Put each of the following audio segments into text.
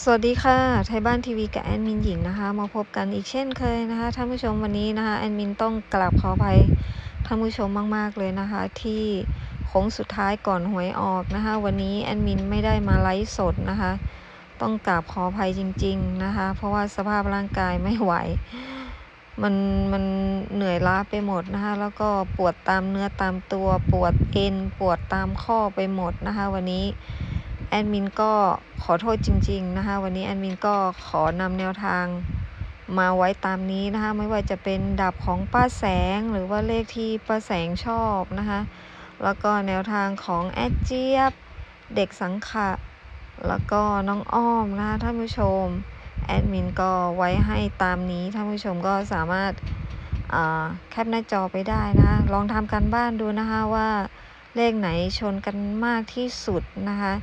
สวัสดีค่ะ ไทยบ้านทีวีกับแอดมินหญิงนะคะ มาพบกันอีกเช่นเคยนะคะท่านผู้ชมวันนี้นะคะแอดมินต้องกราบขออภัยท่านผู้ชมมาก ๆ เลยนะคะ ที่โค้งสุดท้ายก่อนหวยออกนะคะ วันนี้แอดมินไม่ได้มาไลฟ์สดนะคะ ต้องกราบขออภัยจริง ๆนะคะ เพราะว่าสภาพร่างกายไม่ไหว มันมันเหนื่อยล้าไปหมดนะคะ แล้วก็ปวดตามเนื้อตามตัวปวดเอ็นปวดตามข้อไปหมดนะคะ วันนี้ แอดมินก็ขอโทษจริง ๆนะคะ วันนี้แอดมินก็ขอนำแนวทางมาไว้ตามนี้นะคะ ไม่ว่าจะเป็นดับของป้าแสงหรือว่าเลขที่ป้าแสงชอบนะคะ แล้วก็แนวทางของแอดเจี๊ยบ เด็กสังขะแล้วก็น้องอ้อมนะคะท่านผู้ชมแอดมินก็ไว้ให้ตามนี้ท่านผู้ชมก็สามารถอ่าแคปหน้าจอไปได้นะ ลองทำกันบ้านดูนะคะว่า เลขไหนชนกันมากที่สุดนะคะ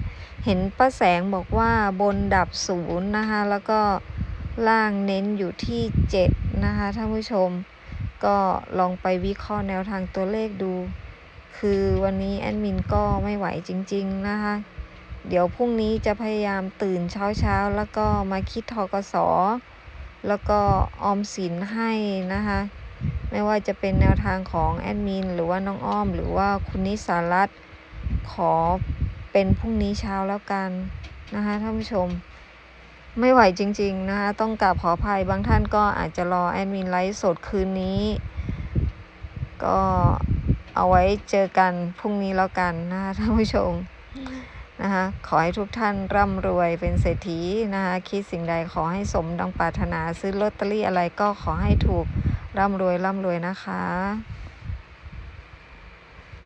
เห็นป้าแสงบอกว่าบนดับศูนย์นะคะ แล้วก็ล่างเน้นอยู่ที่เจ็ดนะคะท่านผู้ชม ก็ลองไปวิเคราะห์แนวทางตัวเลขดู คือวันนี้แอดมินก็ไม่ไหวจริง ๆ นะคะ เดี๋ยวพรุ่งนี้จะพยายามตื่นเช้าๆ แล้วก็มาคิดทกสแล้วก็ออมสินให้นะคะ ไม่ว่าจะเป็นแนวทางของแอดมินหรือว่าน้องอ้อม หรือว่าคุณนิสารัตขอเป็นพรุ่งนี้เช้าแล้วกันนะคะท่านผู้ชม ไม่ไหวจริง ๆ นะคะต้องกราบขออภัยบางท่านก็อาจจะรอแอดมินไลฟ์สดคืนนี้ ก็เอาไว้เจอกันพรุ่งนี้แล้วกันนะคะท่านผู้ชมนะคะขอให้ทุกท่านร่ำรวยเป็นเศรษฐีนะคะคิดสิ่งใดขอให้สมดังปรารถนาซื้อลอตเตอรี่อะไรก็ขอให้ถูก ร่ำรวยร่ำรวยนะคะ